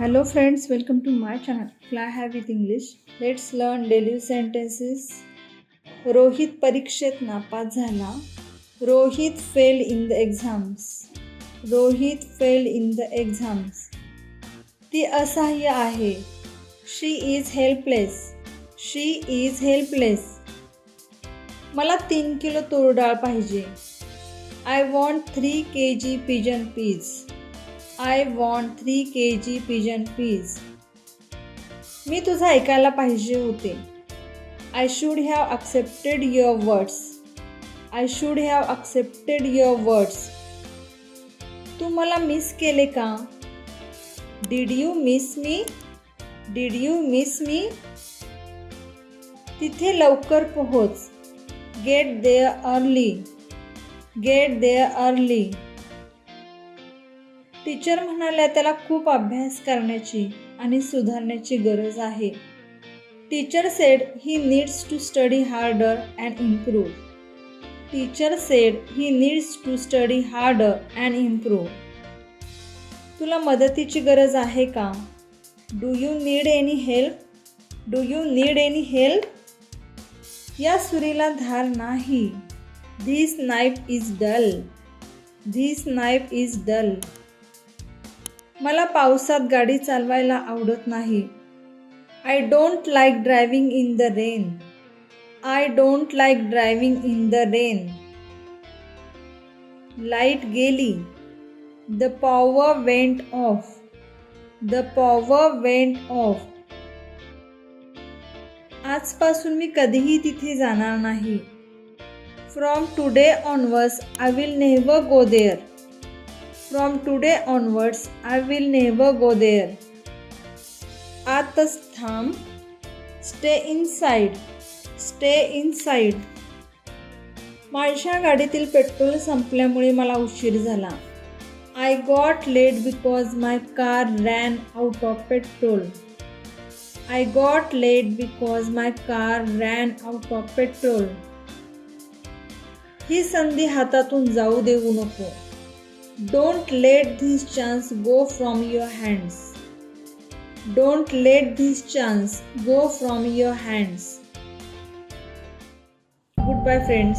Hello friends welcome to my channel fly have with English let's learn daily sentences Rohit परीक्षेत नापास झाला. Rohit fail in the exams. Rohit fail in the exams. ती असहाय्य आहे. She is helpless. She is helpless. मला तीन kilo तुरडाळ पाहिजे. I want three K G pigeon peas. I want three K G pigeon peas मी तुझं ऐकायला पाहिजे होते. I should have accepted your words I should have accepted your words तू मला miss केले का? Did you miss me did you miss me तिथे लवकर पोहोच. Get there early get there early teacher म्हणाल्या त्याला खूप अभ्यास करण्याची आणि सुधारण्याची गरज आहे. Teacher said he needs to study harder and improve teacher said he needs to study harder and improve तुला मदतीची गरज आहे का? Do you need any help do you need any help या सुरीला धार नाही. This knife is dull this knife is dull मला पावसात गाडी चालवायला आवडत नाही. I don't like driving in the rain I don't like driving in the rain light गेली. The power went off the power went off आजपासून मी कधीही तिथे जाणार नाही. From today onwards I will never go there from today onwards I will never go there आतच थांब stay inside stay in side माझ्या गाडीतील पेट्रोल संपल्यामुळे मला उशीर झाला. I got late because my car ran out of petrol I got late because my car ran out of petrol ही संधी हातातून जाऊ देऊ नको. Don't let this chance go from your hands. Don't let this chance go from your hands. Goodbye, friends.